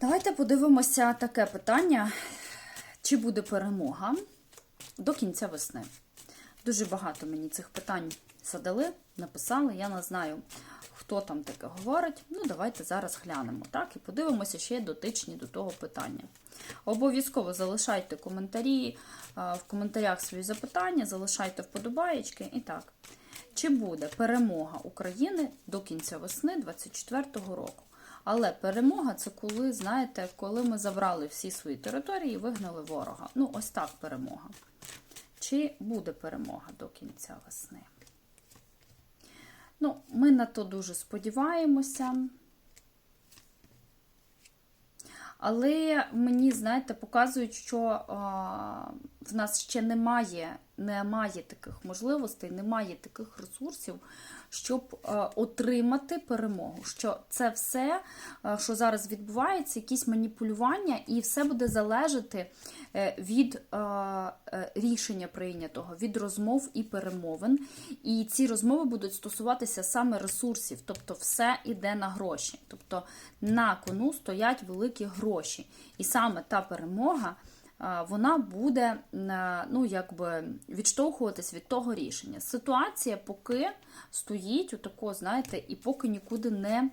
Давайте подивимося таке питання: чи буде перемога до кінця весни? Дуже багато мені цих питань задали, написали. Я не знаю, хто там таке говорить. Ну, давайте зараз глянемо, так? І подивимося ще дотичні до того питання. Обов'язково залишайте коментарі в коментарях свої запитання, залишайте вподобаєчки. І так, чи буде перемога України до кінця весни 2024 року? Але перемога це коли, знаєте, коли ми забрали всі свої території і вигнали ворога. Ну, ось так перемога. Чи буде перемога до кінця весни? Ну, ми на то дуже сподіваємося. Але мені, знаєте, показують, що а, в нас ще немає, немає таких можливостей, немає таких ресурсів, щоб а, отримати перемогу. Що це все, а, що зараз відбувається, якісь маніпулювання, і все буде залежати е, від е, рішення прийнятого, від розмов і перемовин. І ці розмови будуть стосуватися саме ресурсів, тобто все йде на гроші. Тобто на кону стоять великі гроші. І саме та перемога. Вона буде е, ну, якби відштовхуватись від того рішення. Ситуація поки стоїть отако, знаєте, і поки нікуди не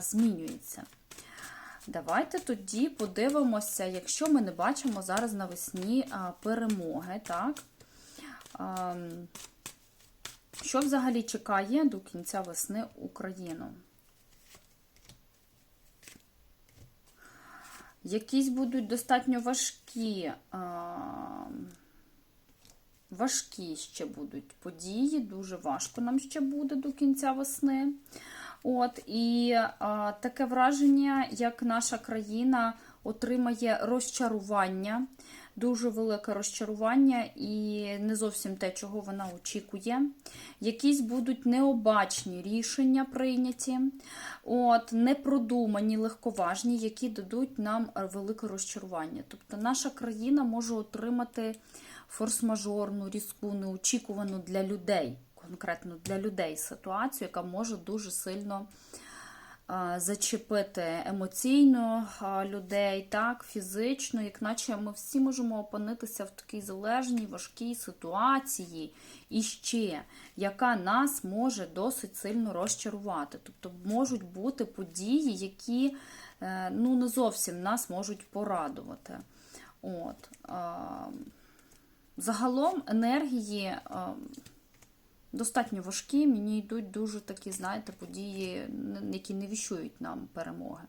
змінюється. Давайте тоді подивимося, якщо ми не бачимо зараз навесні перемоги, так? Що взагалі чекає до кінця весни Україну? Якісь будуть достатньо важкі, важкі ще будуть події, дуже важко нам ще буде до кінця весни. От, І таке враження, як наша країна отримає розчарування, дуже велике розчарування і не зовсім те, чого вона очікує. Якісь будуть необачні рішення прийняті, от, непродумані, легковажні, які дадуть нам велике розчарування. Тобто наша країна може отримати форс-мажорну, різку, неочікувану для людей конкретно для людей ситуацію, яка може дуже сильно зачепити емоційно людей, так, фізично, як наче ми всі можемо опинитися в такій залежній, важкій ситуації, і ще, яка нас може досить сильно розчарувати. Тобто можуть бути події, які е, ну, не зовсім нас можуть порадувати. От. Загалом енергії. Достатньо важкі. Мені йдуть дуже такі, знаєте, події, які не віщують нам перемоги.